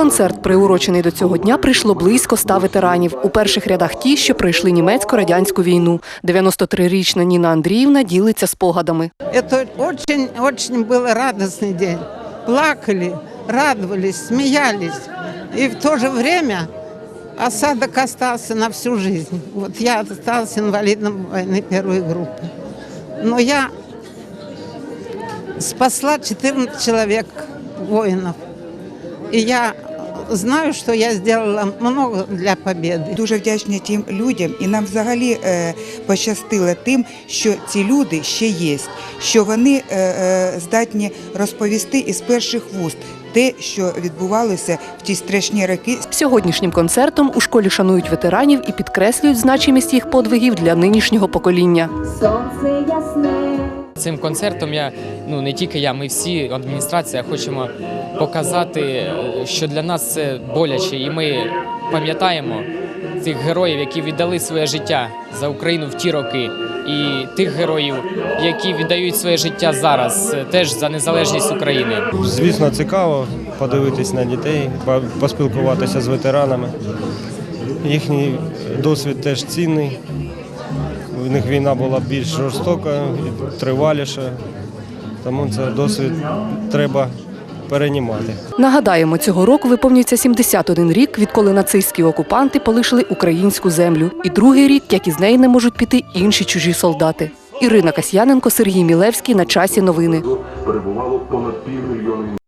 концерт, приурочений до цього дня, прийшло близько ста ветеранів. У перших рядах ті, що пройшли німецько-радянську війну. 93-річна Ніна Андріївна ділиться спогадами. Это очень, очень был радостный день. Плакали, радовались, смеялись. И в то же время осадок остался на всю жизнь. Вот я осталась инвалидом войны первой группы. Но я спасла 14 человек воинов. И я знаю, что я сделала много для победы. Дуже вдячні тим людям, і нам взагалі е, пощастило тим, що ці люди ще є, що вони е, е, здатні розповісти із перших вуст те, що відбувалося в ті страшні роки. Сьогоднішнім концертом у школі шанують ветеранів і підкреслюють значимість їх подвигів для нинішнього покоління. Сонце ясне. Цим концертом я ну не тільки я, ми всі адміністрація хочемо показати, що для нас це боляче, і ми пам'ятаємо тих героїв, які віддали своє життя за Україну в ті роки, і тих героїв, які віддають своє життя зараз, е, теж за незалежність України. Звісно, цікаво подивитись на дітей, поспілкуватися з ветеранами. Їхній досвід теж цінний. У них війна була більш жорстока, і триваліша, тому це досвід треба переймати. Нагадаємо, цього року виповнюється 71 рік, відколи нацистські окупанти полишили українську землю. І другий рік, як із неї не можуть піти інші чужі солдати. Ірина Касьяненко, Сергій Мілевський на часі новини. перебувало понад півмільйона